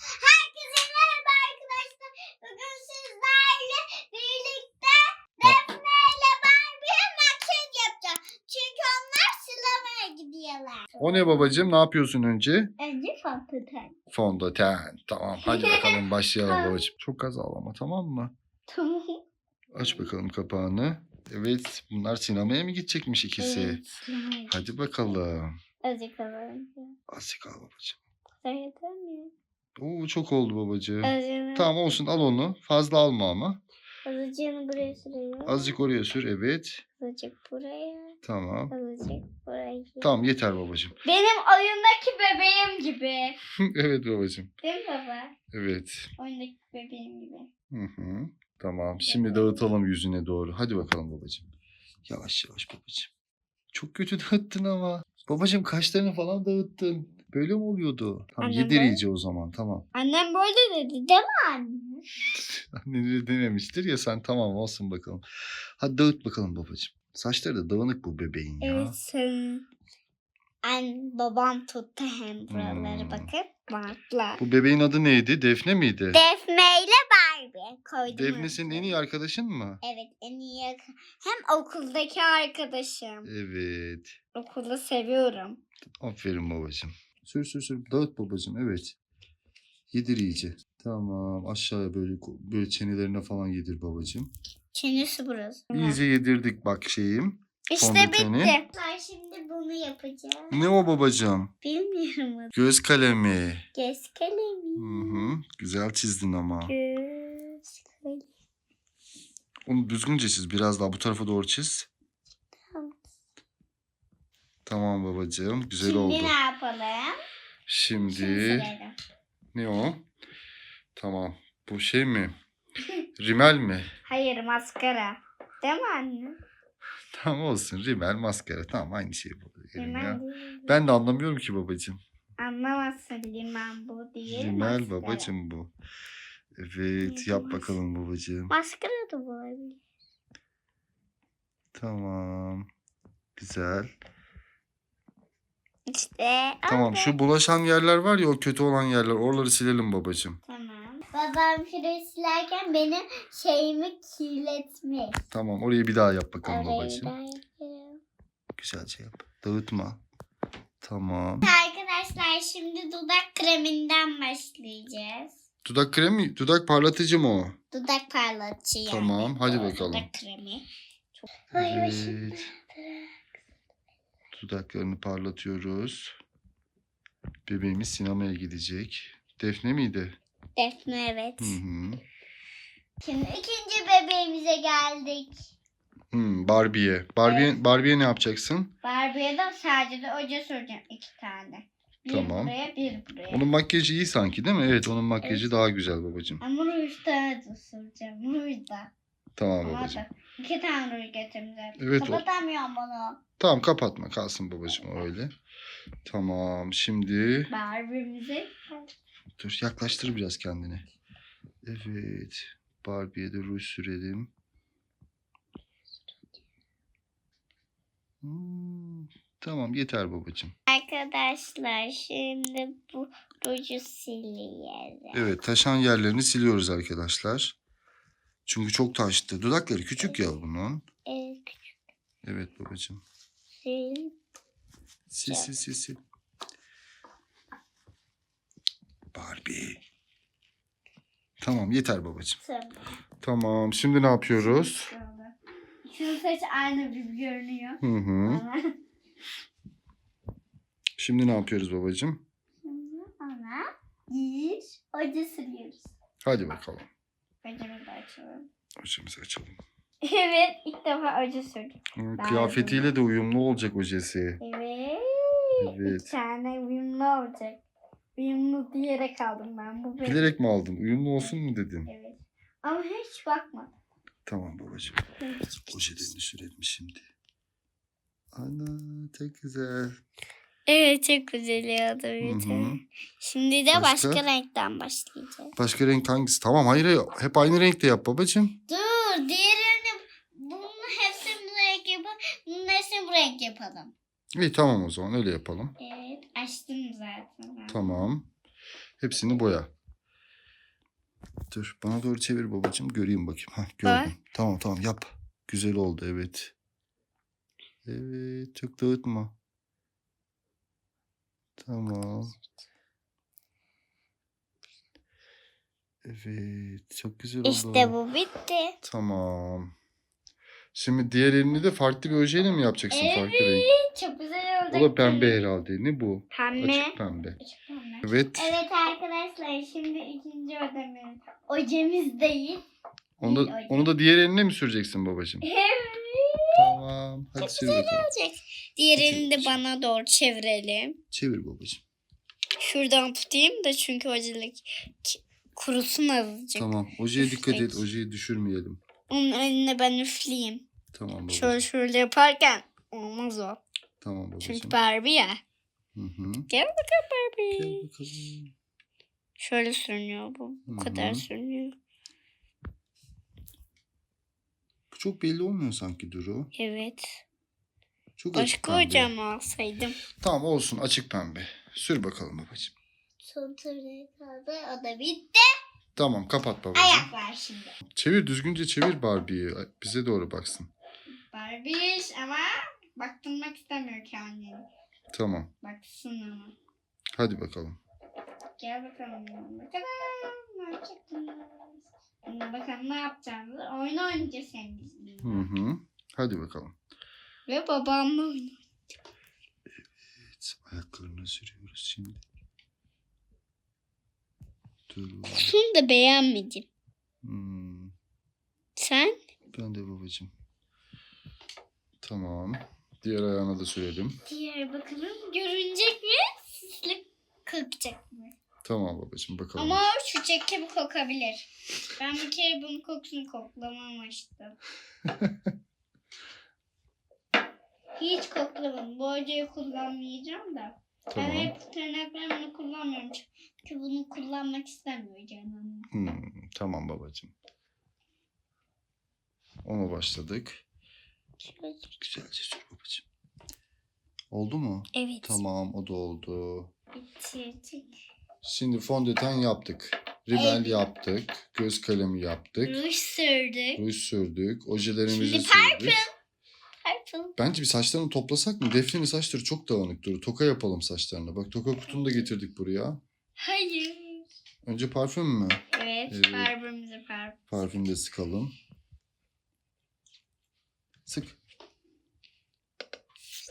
Herkese merhaba arkadaşlar. Bugün sizlerle birlikte Defne ile Barbie'ye makyaj yapacağız. Çünkü onlar sinemaya gidiyorlar. O ne babacığım? Ne yapıyorsun önce? Önce fondöten. Fondöten. Tamam hadi bakalım başlayalım babacığım. Çok az ağlama tamam mı? Tamam. Aç bakalım kapağını. Evet bunlar sinemaya mı gidecekmiş ikisi? Evet, sinemaya Hadi bakalım. Azıcık alalım. Azıcık al babacığım. Yeter mi? Oo çok oldu babacığım. Azıcığını, Tamam olsun al onu. Fazla alma ama. azıcığını buraya sürüyorum. Azıcık oraya sür evet. Azıcık buraya. Tamam. Azıcık buraya. Tamam yeter babacığım. Benim oyundaki bebeğim gibi. evet babacığım. Değil mi baba? Evet. Oyundaki bebeğim gibi. Hı hı. Tamam. Şimdi dağıtalım yüzüne doğru. Hadi bakalım babacığım. Yavaş yavaş babacığım. Çok kötü dağıttın ama. Babacığım kaşlarını falan dağıttın. Böyle mi oluyordu? Tamam Annem yedir böyle- iyice o zaman. Tamam. Annem böyle dedi değil mi anne? Anneni denemiştir ya sen tamam olsun bakalım. Hadi dağıt bakalım babacığım. Saçları da dağınık bu bebeğin ya. Evet senin. An babam tuttu hem buraları Hmm. bakın. Bantla. Bu bebeğin adı neydi? Defne miydi? Defne ile Barbie koydum. Defne senin en iyi arkadaşın mı? Evet en iyi. yakın- Hem okuldaki arkadaşım. Evet. Okulu seviyorum. Aferin babacığım. Sür sür sür. Dağıt babacığım. Evet. Yedir iyice. Tamam. Aşağıya böyle böyle çenelerine falan yedir babacığım. Çenesi burası. İyice yedirdik bak şeyim. İşte fondöteni. bitti. Ben şimdi bunu yapacağım. Ne o babacığım? Bilmiyorum. Göz kalemi. Göz kalemi. Hı hı. Güzel çizdin ama. Göz kalemi. Onu düzgünce çiz. Biraz daha bu tarafa doğru çiz. Tamam. Babacığım. Güzel Şimdi oldu. ne yapalım? Şimdi ne o? Tamam. Bu şey mi? Rimel mi? Hayır maskara. Değil mi anne? Tamam olsun. Rimel, maskara. Tamam aynı şey bu. Ya. Ben de anlamıyorum ki babacığım. Anlamazsın limon bu değil. Rimel maskara. babacığım bu. Evet yap bakalım babacığım. Maskara da olabilir. Tamam. Güzel. İşte. Tamam oldu. şu bulaşan yerler var ya o kötü olan yerler oraları silelim babacığım. Tamam. Babam şurayı silerken benim şeyimi kirletmiş. Tamam orayı bir daha yap bakalım Orayı babacığım. yapıyorum. Güzelce yap. Dağıtma. Tamam. Arkadaşlar şimdi dudak kreminden başlayacağız. Dudak kremi, dudak parlatıcı mı o? Dudak parlatıcı yani. Tamam, hadi O bakalım. Dudak kremi. Çok... Evet. Dudaklarını parlatıyoruz. Bebeğimiz sinemaya gidecek. Defne miydi? Defne evet. Hı hı. Şimdi ikinci bebeğimize geldik. Hmm, Barbie'ye. Barbie, Barbie'ye ne yapacaksın? Barbie'ye de sadece de oje süreceğim iki tane. Bir Tamam. buraya bir buraya. Onun makyajı iyi sanki değil mi? Evet onun makyajı Evet. daha güzel babacığım. Ama ruj tane de süreceğim. Ruj da. Tamam Ama babacığım. da iki tane ruj getirdim. Evet, o- Kapatamıyorum bunu. Tamam kapatma kalsın babacığım öyle. Tamam şimdi Barbie'mizi dur yaklaştır biraz kendini. Evet. Barbie'ye de ruj sürelim. Hmm, tamam yeter babacığım. Arkadaşlar şimdi bu ruju siliyorum. Evet taşan yerlerini siliyoruz arkadaşlar. Çünkü çok taştı. Dudakları küçük ya bunun. Evet, küçük Evet babacığım. Sil. Sil sil sil sil. Barbie. Tamam yeter babacığım. Tamam. Tamam şimdi ne yapıyoruz? Şu saç aynı gibi görünüyor. Hı hı. Şimdi ne yapıyoruz babacığım? şimdi ona bir oje siliyoruz. Hadi bakalım. De açalım. Hocamızı açalım. Evet ilk defa oje sürdüm. Hı, Ben Kıyafetiyle de uyumlu olacak ojesi. Evet. Evet. Bir tane uyumlu olacak. Uyumlu diyerek aldım ben bu benim. Bilerek mi aldın? Uyumlu olsun mu dedin? Evet. Ama hiç bakmadım. Tamam babacığım. Ojelerini sürelim şimdi. Ana çok güzel. Evet çok güzel oldu. Hı hı. Şimdi de Başka? başka? renkten başlayacağız. Başka renk hangisi? Tamam hayır hayır. hep aynı renkte yap babacığım. Dur diğerini bunun hepsini bu renk yapalım. Bunun hepsini bu renk yapalım. İyi tamam o zaman öyle yapalım. Evet açtım zaten. ben. Tamam. Hepsini boya. Dur bana doğru çevir babacığım. Göreyim bakayım. Hah, gördüm. Tamam tamam yap. Güzel oldu evet. Evet çok dağıtma. Tamam. Evet çok güzel oldu. İşte bu bitti. Tamam. Şimdi diğer elini de farklı bir ojeyle mi yapacaksın farklı renk? Çok güzel oldu. O da pembe herhalde. Ne bu? Pembe. Açık pembe. Açık pembe. Evet. Evet arkadaşlar şimdi ikinci ödememiz. Ojemiz değil. Onu da, onu da diğer eline mi süreceksin babacığım? Evet. Tamam. Hadi Çok sür güzel bakalım. olacak. Diğer elini de bana doğru çevirelim. Çevir babacığım. Şuradan tutayım da çünkü ojelik kurusun azıcık. Tamam. Ojeye dikkat et. Üflek. Ojeyi düşürmeyelim. Onun eline ben üfleyeyim. Tamam babacığım. Şöyle şöyle yaparken olmaz o. Tamam babacığım. Çünkü Barbie ya. Hı hı. Gel bakalım Barbie. Gel bakalım. Şöyle sürünüyor bu. Bu Hı kadar hı. sürünüyor. Bu çok belli olmuyor sanki Duru. Evet. Çok açık Başka pembe. hocam alsaydım. Tamam olsun açık pembe. Sür bakalım babacığım. Son turda kaldı. O da bitti. Tamam kapat babacığım. Ayak var şimdi. Çevir düzgünce çevir Barbie'yi. Bize doğru baksın. Barbie ama baktırmak istemiyor kendini. Tamam. Baksın ama. Hadi bakalım. Gel bakalım. Bakalım ne? Şimdi bakalım ne yapacağımızı. Oyun oynayacağız senin bizimle. Hı hı. Hadi bakalım. Ve babamla oynayacağız. Evet, ayaklarına sürüyoruz şimdi. Kutusunu da beğenmedim. Hmm, Sen? ben de babacığım. Tamam. Diğer ayağına da sürelim. Diğer bakalım görünecek mi? Sisli kokacak mı? Tamam babacığım bakalım. Ama şu gibi kokabilir. Ben bir kere bunun kokusunu koklamamıştım. Hiç koklamadım. Bu hocayı kullanmayacağım da. Ben Tamam. hep tırnaklarımı kullanmıyorum. Çünkü bunu kullanmak istemiyor canım. Hmm, tamam babacığım. Ona başladık. Güzelce sür babacığım. Oldu mu? Evet. Tamam o da oldu. Bitirdik. Şimdi fondöten yaptık. Rimel Evet. yaptık. Göz kalemi yaptık. Ruj sürdük. Ruj sürdük. Ojelerimizi Şimdi sürdük. Purple. Bence bir saçlarını toplasak mı? Defne'nin saçları çok dağınık dur. Toka yapalım saçlarına. Bak toka kutunu da getirdik buraya. Hayır. Önce parfüm mü? Evet. Evet. Barbimizi parfüm. Parfüm de sıkalım. Sık.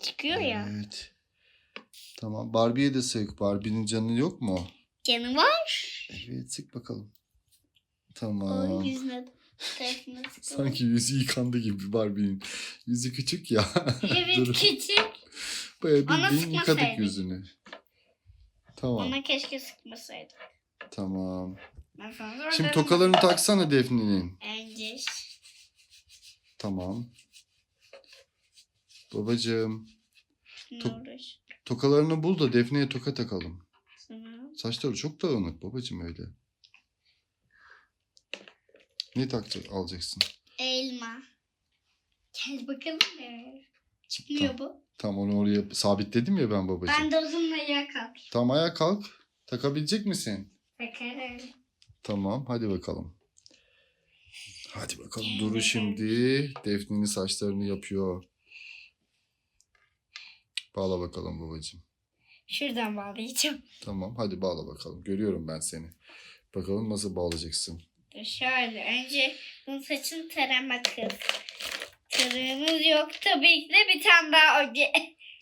Çıkıyor ya. Evet. Tamam. Barbie'ye de sık. Barbie'nin canı yok mu? Canı var. Evet sık bakalım. Tamam. yüzüne tarafına sıkılıyor. Sanki yüzü yıkandı gibi Barbie'nin. Yüzü küçük ya. Evet küçük. Bayağı bildiğin yıkadık sıkmasaydık. yüzünü. Tamam. Ona keşke sıkmasaydım. Tamam. Şimdi tokalarını taksana Defne'nin. Önce Tamam. Babacığım. uğraş. Tokalarını bul da Defne'ye toka takalım. Saçları çok dağınık babacığım öyle. Ne takacak alacaksın? Elma. Gel bakalım be. Çıkmıyor bu. Tam onu oraya sabitledim ya ben babacığım. Ben de uzunla yakalım. Tam ayağa kalk. Takabilecek misin? Bakarım. Tamam hadi bakalım. Hadi bakalım Duru şimdi Defne'nin saçlarını yapıyor. Bağla bakalım babacığım. Şuradan bağlayacağım. Tamam hadi bağla bakalım. Görüyorum ben seni. Bakalım nasıl bağlayacaksın. Şöyle. Önce bunun saçını tarama kız. Tırığımız yok tabii ki de bir tane daha oje.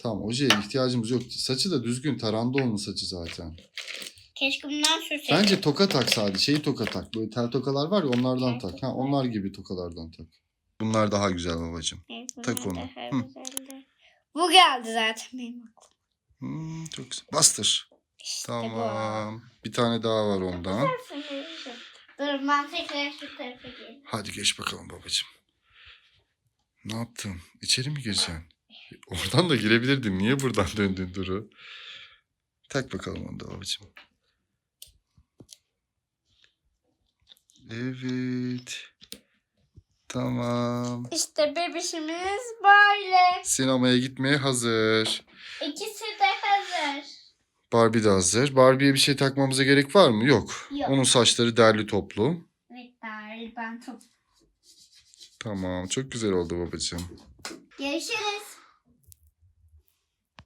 Tamam ojeye ihtiyacımız yok. Saçı da düzgün taranda onun saçı zaten. Keşke bundan sürseydim. Bence toka tak sadece. Şeyi toka tak. Böyle tel tokalar var ya onlardan tak. Ha, onlar gibi tokalardan tak. Bunlar daha güzel babacığım. Evet, Tak onu. daha Hı. güzeldi. Bu geldi zaten benim aklıma. Hmm, çok güzel. Bastır. İşte Tamam. Bir tane daha var ondan. bu. Dur ben tekrar şu tarafa geleyim. Hadi geç bakalım babacığım. Ne yaptın? İçeri mi gireceksin? Oradan da girebilirdin. Niye buradan döndün Duru? Tak bakalım onu da babacığım. Evet. Tamam. İşte bebişimiz böyle. Sinemaya gitmeye hazır. İkisi de hazır. Barbie de hazır. Barbie'ye bir şey takmamıza gerek var mı? Yok. Yok. Onun saçları derli toplu. Evet daha ben top. Tamam. Çok güzel oldu babacığım. Görüşürüz.